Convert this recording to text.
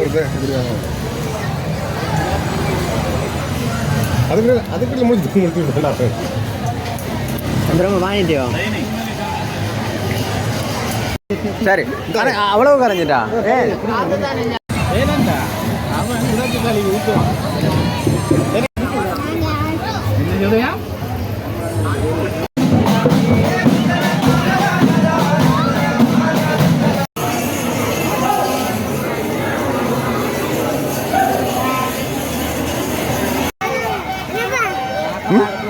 முடிஞ்சா வருது. அதுக்குள்ள அதுக்குள்ள முடிஞ்சு முடிச்சு திரும்ப வாங்கிட்டியோ? சரி. அவ்வளவு கரைஞ்சிட்டா? ஏ 응?